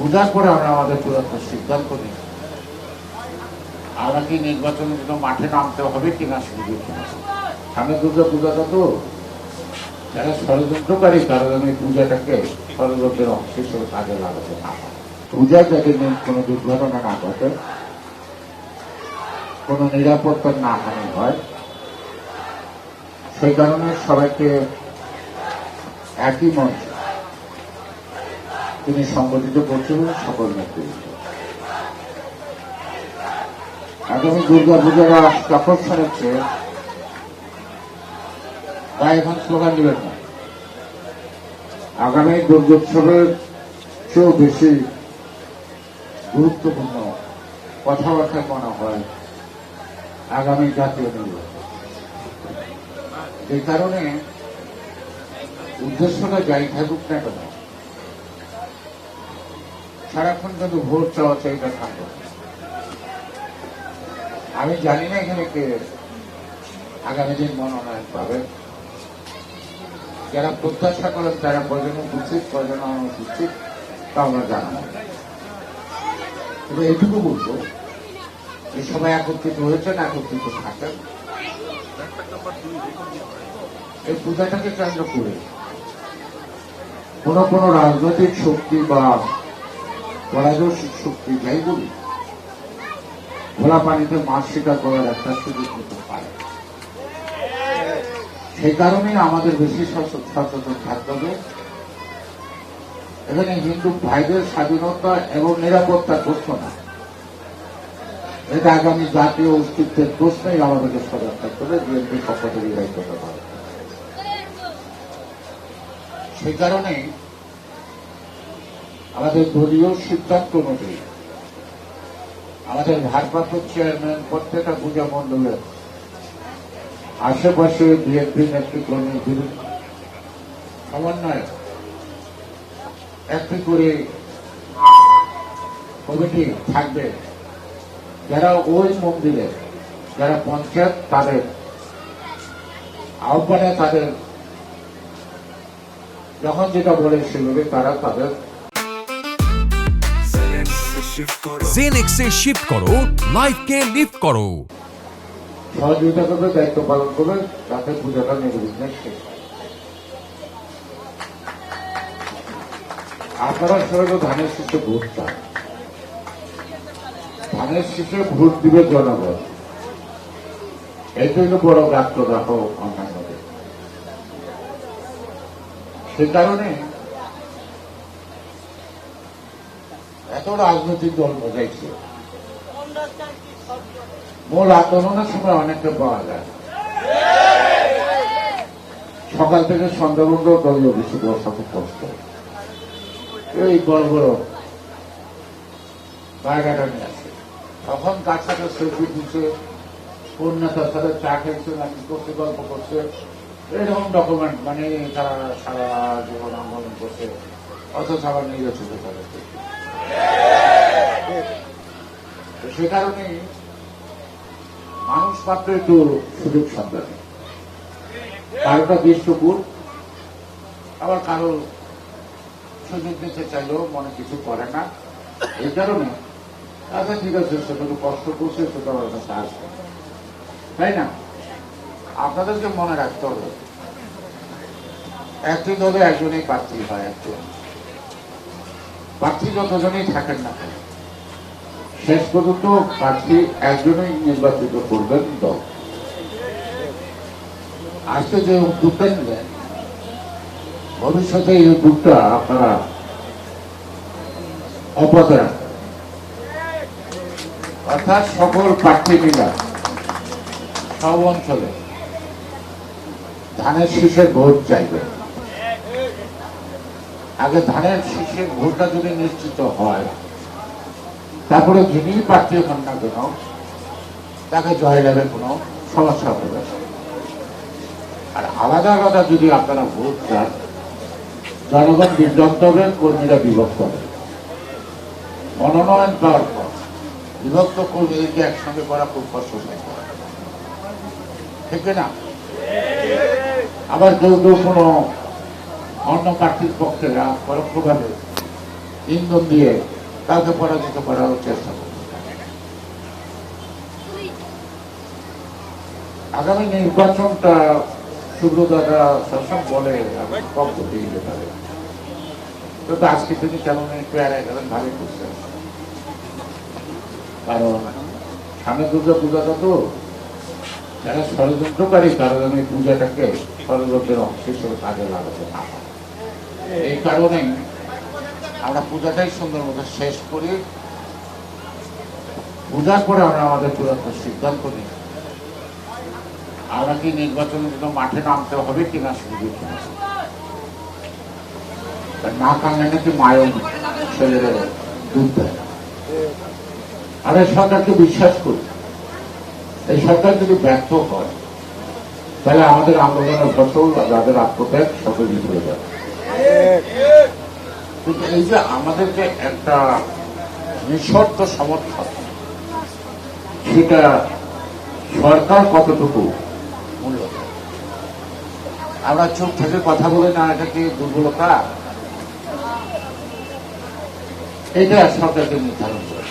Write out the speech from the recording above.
পূজার পরে আমরা আমাদের পুরাতন সিদ্ধান্ত নিই। আমরা কি নির্বাচনের জন্য মাঠে নামতে হবে কিনা সেদিকে কিনা সামনে দুর্গা পূজাটা তো যারা ষড়যন্ত্রকারী, তারা যেন এই পূজাটাকে ষড়যন্ত্রের অংশ হিসেবে কাজে লাগাতে না পূজা যাতে কোনো দুর্ঘটনা না ঘটে, কোনো নিরাপত্তার না হানি হয়, সেই কারণে সবাইকে একই মঞ্চে তিনি সংগঠিত করছেন সকল নেতৃত্ব আগামী দুর্গা পূজার আকর্ষণ হচ্ছে তাই এখন স্লোগান দিবেন না। আগামী দুর্গোৎসবের চেয়েও বেশি গুরুত্বপূর্ণ কথাবার্তা মনে হয় আগামী জাতীয় নির্বাচন। এই কারণে উদ্দেশ্যটা যাই থাকুক না কেন সারাক্ষণ কিন্তু ভোট চাওয়া চাইটা থাকবে আমি জানি না এখানে কে আগামী দিন মনোনয়ন পাবে। যারা প্রত্যাশা করেন তারা কয়জন উপস্থিত কয়জন অনুপস্থিত, তা আমরা জানাব তবে এটুকু বলব এই সবাই একত্রিত হয়েছেন, একত্রিত থাকেন। এই পূজাটাকে কেন্দ্র করে কোন কোন রাজনৈতিক শক্তি বা পরাজস্বিক শক্তি যাই বলি খোলা পানিতে মাছ শিকার করার একটা সুযোগ নিতে পারে। সেই কারণেই আমাদের বেশি সচেতন থাকতে হবে। এখানে হিন্দু ভাইদের স্বাধীনতা এবং নিরাপত্তার প্রশ্ন না। এটা আগামী জাতীয় অস্তিত্বের প্রশ্নেই আমাদেরকে সজাগ থাকতে হবে, বিএনপি পক্ষ থেকে হবে। সেই কারণেই আমাদের দলীয় সিদ্ধান্ত অনুযায়ী। আমাদের ভারপ্রাপ্ত চেয়ারম্যান প্রত্যেকটা পূজা মণ্ডলের আশেপাশে বিএনপি নেতৃত্বের বিরুদ্ধে সমন্বয়ে একটি করে কমিটি থাকবে। যারা ওই মন্দিরে, যারা পঞ্চায়েত তাদের আহ্বানে তাদের, যখন যেটা বলে সেভাবে তারা তাদের জেনেক্সে শিফট করো লাইফকে লিফট করো। সহযোগিতা করবে দায়িত্ব পালন করবে যাতে পূজাটা শেষ আপনারা সবাই তো ধানের শীষে ভোট চান। ধানের শীষে ভোট দিবে জনগণ। এটাই তো বড় গাত্রদাহ অন্যান্যদের। সে কারণে এত রাজনৈতিক দল বোঝাইছে মূল আন্দোলনের সময় অনেকটা পাওয়া যায়। সকাল থেকে সন্ধ্যা পর্যন্ত দলীয় বেশি বসা খুব কষ্ট এই বড় বড় জায়গাটা নিয়ে আসে। তখন তার সাথে সেলফি দিচ্ছে কন্যাটার সাথে চা খেয়েছে নাকি করছে গল্প করছে। এরকম ডকুমেন্ট মানে তারা সারা জীবন আন্দোলন করছে। অথচ আবার নিজে ছুটে তাদেরকে সে কারণেই মানুষ মাত্র একটু সুযোগ সন্ধানে কারোটা বেশ বিশ্বপুর আবার কারও সুযোগ দিতে চাইলেও মনে কিছু করে না। এই কারণে আচ্ছা ঠিক আছে সেটা কষ্ট করছে সেটা আমার কাছে আসবে। তাই না? আপনাদেরকে মনে রাখতে হবে, একটি দলে একজনই প্রার্থী হয়, একজন। প্রার্থী যতজনই থাকেন না শেষ পর্যন্ত প্রার্থী একজনই নির্বাচিত করবেন দল। আজকে যে উদ্যোগটা নিলেন, ভবিষ্যতে এই উদ্যোগটা আপনারা অব্যাহত অর্থাৎ সকল প্রার্থী মিলা সব অঞ্চলে ধানের শীষের ভোট চাইবে আগে ধানের শীষের ভোটটা যদি নিশ্চিত হয়, তারপরে যিনি প্রার্থী হন না কেন, তাকে জয়লাভের কোনো সমস্যা হবে আর আলাদা আলাদা যদি আপনারা ভোট চান জনগণ বিভ্রান্ত হবে কর্মীরা বিভক্ত হবে মনোনয়ন পাওয়ার পর বিভক্ত কর্মীদেরকে একসঙ্গে করা খুব কষ্টসাধ্য। ঠিক না? আবার কেউ কেউ কোনো অন্য প্রার্থীর পক্ষে পরোক্ষভাবে ইন্ধন দিয়ে তাকে পরাজিত করার চেষ্টা করব আগামী নির্বাচনটা সুব্রতারা সবসময় বলে কিন্তু আজকে তিনি কেমন একটু এড়াই করছেন কারণ সামনে দুর্গা পূজাটা তো যারা ষড়যন্ত্রকারী, তারা যেন এই পূজাটাকে ষড়যন্ত্রের অংশ হিসেবে কাজে লাগাতে না পারে। এই কারণে আমরা পূজাটাই সুন্দর মতো শেষ করি। পূজার পরে আমরা আমাদের চূড়ান্ত সিদ্ধান্ত নিই। আমরা কি নির্বাচনের জন্য মাঠে নামতে হবে কিনা শুধু না কামে নাকি মায়ও ছেলেদের দুধ দেয় আর এই সরকারকে বিশ্বাস করি। এই সরকার যদি ব্যর্থ হয়, তাহলে আমাদের আন্দোলনের ফসল যাদের আত্মত্যাগ সকল বিফলে যাবে। এই যে আমাদের যে একটা নিঃশর্ত সমর্থন, সেটা সরকার কতটুকু মূল্য আমরা চোখ থেকে কথা বলে না, এটা কি দুর্বলতা? এটা সরকারকে নির্ধারণ করে